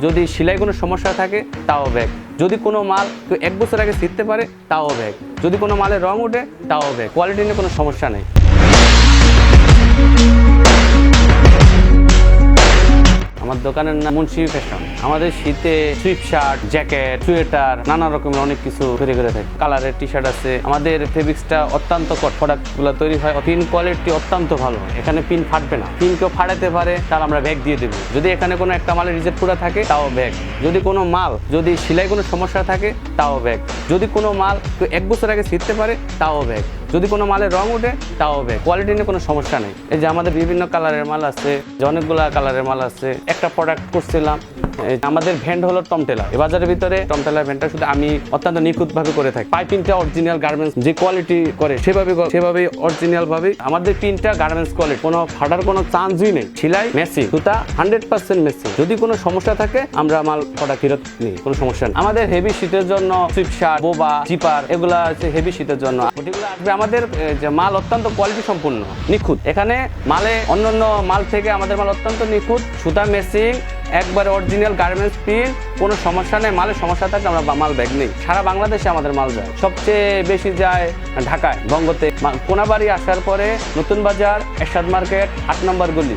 যদি সেলাই কোনো সমস্যা থাকে, তাও ব্যাগ। যদি কোনো মাল কেউ এক বছর আগে শিখতে পারে, তাও ব্যাগ। যদি কোনো মালের রং ওঠে, তাও ব্যাগ। কোয়ালিটি নিয়ে কোনো সমস্যা নেই। দোকানের নাম মুন্সি ফ্যাশন। আমাদের শীতে সুইপ শার্ট, জ্যাকেট, সোয়েটার, নানা রকমের অনেক কিছু তৈরি করে থাকি। কালারের টি শার্ট আছে। আমাদের ফেব্রিক্সটা অত্যন্ত কট প্রোডাক্টগুলো তৈরি হয়। পিন কোয়ালিটি অত্যন্ত ভালো। এখানে পিন ফাটবে না। পিন কেউ ফাটাতে পারে তাহলে আমরা ব্যাগ দিয়ে দেবো। যদি এখানে কোনো একটা মালের রিজেক্ট পুরা থাকে, তাও ব্যাগ যদি কোনো মাল, যদি সেলাই কোনো সমস্যা থাকে, তাও ব্যাগ যদি কোনো মাল কেউ এক বছর আগে শিখতে পারে, তাও ব্যাগ যদি কোনো মালের রং ওঠে, তাও হবে। কোয়ালিটি নিয়ে কোনো সমস্যা নেই। এই যে আমাদের বিভিন্ন কালারের মাল আছে অনেকগুলা কালারের মাল আছে, একটা প্রোডাক্ট করছিলাম আমাদের ভ্যান্ড হলো টমটেলা এই বাজারের ভিতরে টমটেলার ভ্যান্ডটা শুধু আমি অত্যন্ত নিখুঁতভাবে করে থাকি। পাইপিংটা অরিজিনাল গার্মেন্টস যে কোয়ালিটি করে, সেভাবে সেভাবে অরিজিনাল ভাবে আমাদের পিনটা গার্মেন্টস কোয়ালিটি কোনো ফাটার কোনো চান্সই নেই। সেলাই মেসি সুতা হান্ড্রেড পার্সেন্ট মেসি যদি কোনো সমস্যা থাকে, আমরা মাল প্রোডাক্ট ফেরত নিই। কোনো সমস্যা নেই। আমাদের হেভি শীতের জন্য সুইপশার্ট বোবা জিপার এগুলা হচ্ছে হেভি শীতের জন্য। আসবে আমাদের যে মাল অত্যন্ত কোয়ালিটি সম্পূর্ণ, নিখুঁত। এখানে মালে অন্যান্য মাল থেকে আমাদের মাল অত্যন্ত নিখুঁত। সুতা মেশিন একবারে অরিজিনাল গার্মেন্টস পিন, কোনো সমস্যা নেই, মালের সমস্যা থাকলে আমরা মাল ব্যাগ নেই। সারা বাংলাদেশে আমাদের মাল যায়। সবচেয়ে বেশি যায় ঢাকায়, বঙ্গতে। কোনাবাড়ি আসার পরে নতুন বাজার, এরশাদ মার্কেট, আট নম্বর গলি।